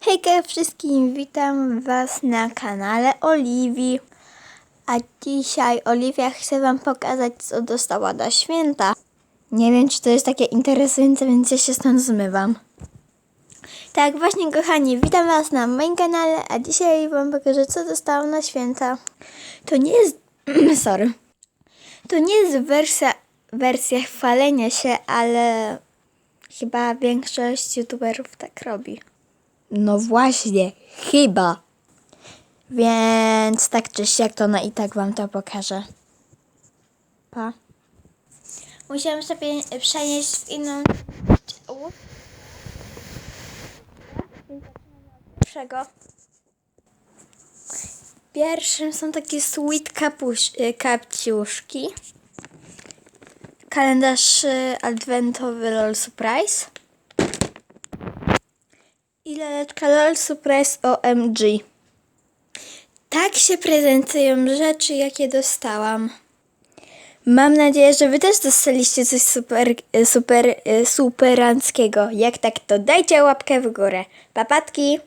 Hejka wszystkim, witam Was na kanale Oliwii. A dzisiaj Oliwia chce Wam pokazać, co dostała na święta. Nie wiem, czy to jest takie interesujące, więc ja się stąd zmywam. Tak, właśnie kochani, witam Was na moim kanale, a dzisiaj Wam pokażę, co dostałam na święta. To nie jest... sorry. To nie jest wersja, wersja chwalenia się, ale chyba większość youtuberów tak robi. No właśnie, chyba. Więc tak czy siak to no i tak wam to pokażę. Pa. Musiałam sobie przenieść w inną. Pierwszego. Pierwszym są takie sweet kapuś, y, kapciuszki. Kalendarz y, adwentowy LOL Surprise. I laleczka LOL Surprise OMG. Tak się prezentują rzeczy, jakie dostałam. Mam nadzieję, że wy też dostaliście coś super, super, superanckiego. Jak tak, to dajcie łapkę w górę. Papatki!